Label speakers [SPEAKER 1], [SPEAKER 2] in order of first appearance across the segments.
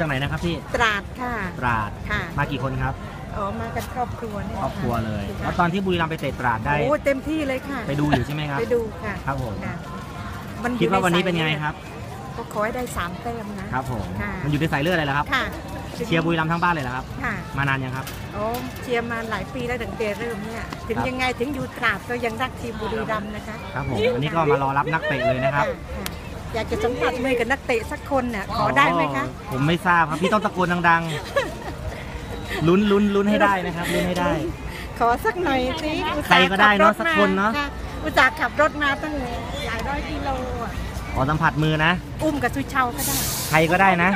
[SPEAKER 1] จากไหนนะครับพี่
[SPEAKER 2] ตราดค่ะ
[SPEAKER 1] ตราด
[SPEAKER 2] ค่ะ
[SPEAKER 1] มากี่คนครับ
[SPEAKER 2] อ๋อมากันครอบครัวเนี่ย
[SPEAKER 1] ครอบครัวเลย
[SPEAKER 2] ค่ะ
[SPEAKER 1] แล้วตอนที่บุรีรัมย์ไปเตะตราดได้
[SPEAKER 2] โอ้เต็มที่เลยค่ะ
[SPEAKER 1] ไปดูอยู่ใช่ไหมครับ
[SPEAKER 2] ไปดูค่ะ
[SPEAKER 1] ครับผม
[SPEAKER 2] ค่ะมันอยู่
[SPEAKER 1] คิดว่าวันนี้
[SPEAKER 2] ใส
[SPEAKER 1] เป็นไงครับ
[SPEAKER 2] ก็ขอให้ได้สามแต้มนะ ครับ
[SPEAKER 1] ผม
[SPEAKER 2] ค่ะ
[SPEAKER 1] มันอยู่ในสายเลือดเลยเหรอครับ
[SPEAKER 2] ค่ะ
[SPEAKER 1] เชียร์บุรีรัมย์ทั้งบ้านเลยเหรอครับ
[SPEAKER 2] ค่ะ
[SPEAKER 1] มานานยังครับ
[SPEAKER 2] โอ้เชียร์มาหลายปีแล้วตั้งแต่เริ่มเนี่ย ถึง
[SPEAKER 1] ครับ
[SPEAKER 2] ยังไงถึงอยู่ตราดก็ยังรักทีมบุรีรัมย์นะคะ
[SPEAKER 1] ครับผมวันนี้ก็มารอรับนักเตะเลยนะครับ
[SPEAKER 2] ค่ะ อยากจะสัมผัสมือกับนักเตะสักคนเนี่ยขอได้ไหมคะ
[SPEAKER 1] อ๋อผมไม่ทราบครับพี่ต้องตะโกนดังๆลุ้นลุ้นลุ้นให้ได้นะครับลุ้นให้ได้
[SPEAKER 2] ขอสักหน่อยสิอุต
[SPEAKER 1] ใคร
[SPEAKER 2] ส่าห์
[SPEAKER 1] ก็ได้เนอะ
[SPEAKER 2] ขับรถ
[SPEAKER 1] สักคนเนอะ
[SPEAKER 2] มาอุตส่าห์ขับรถมาตั้งหลายร้อยกิโลอะ
[SPEAKER 1] ขอสัมผัสมือนะ
[SPEAKER 2] อุ้มกับสุเชาก็ได้
[SPEAKER 1] ใครก็ได้นะ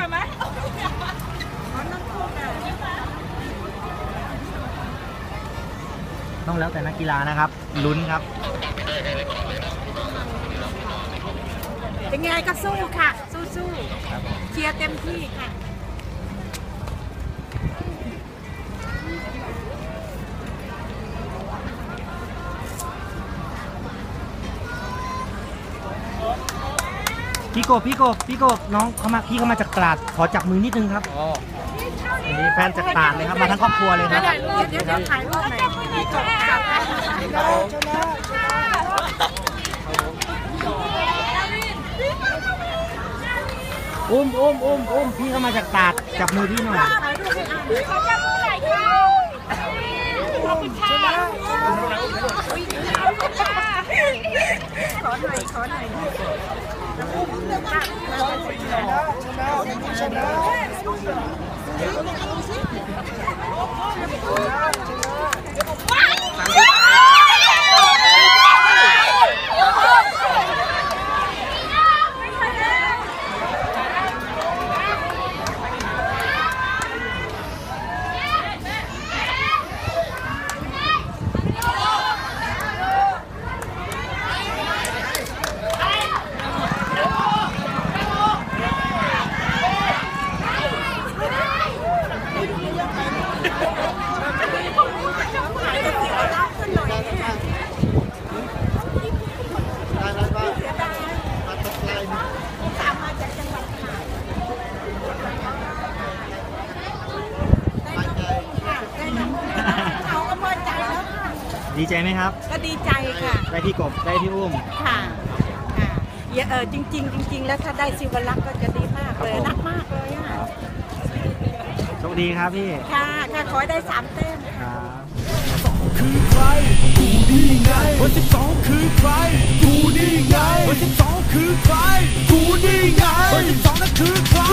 [SPEAKER 1] ต้องแล้วแต่นักกีฬานะครับลุ้นครับ
[SPEAKER 2] เป็นไงก็สู้ค่ะ สู้
[SPEAKER 1] ครับผม
[SPEAKER 2] ๆเชียร์เต็มที่ค่ะ
[SPEAKER 1] พี่กบพี่กบพี่กบน้องเขามาพี่เขามาจากตราดขอจับมือนิดนึงครับนี่แฟนจากตราดเลยครับมาทั้งครอบครัวเลยครับ
[SPEAKER 2] เดี๋ยวเดี๋ยวเดี๋ยวถ่ายรูปหน่อยจบจับได้
[SPEAKER 1] อุ้มอุ้มอุ้มอุ้มพี่เข้ามาจากตาดจับมือพี่หน่อย
[SPEAKER 2] ถ่ายรูปให้อ่าน
[SPEAKER 3] ขอบมือหน่อยค่ะขอบคุณค่ะ
[SPEAKER 2] ขอหน่อยขอหน่อยแล้วอุ้มมามาเป็นสิบหน่อ
[SPEAKER 1] ดีใจไหมครับ
[SPEAKER 2] ก็ดีใจค่ะ
[SPEAKER 1] ได้พี่กบได้พี่อุ้ม
[SPEAKER 2] ค่ะค่ะอย่าเออจริงๆจริงๆแล้วถ้าได้สิวลักษณ์ก็จะดีมากเลย
[SPEAKER 1] ครับผม
[SPEAKER 2] รักมากเลยอะ
[SPEAKER 1] โชคดีครับพี่
[SPEAKER 2] ค่ะค่ะขอให้ได้สามเต้ม
[SPEAKER 1] ครับ
[SPEAKER 4] คือใครกูนี่ไงคนสิบสองคือใครกูนี่ไงคนสิบสองคือใครกูนี่ไงคนสิบสองนั่นคือใครกูนี่ไง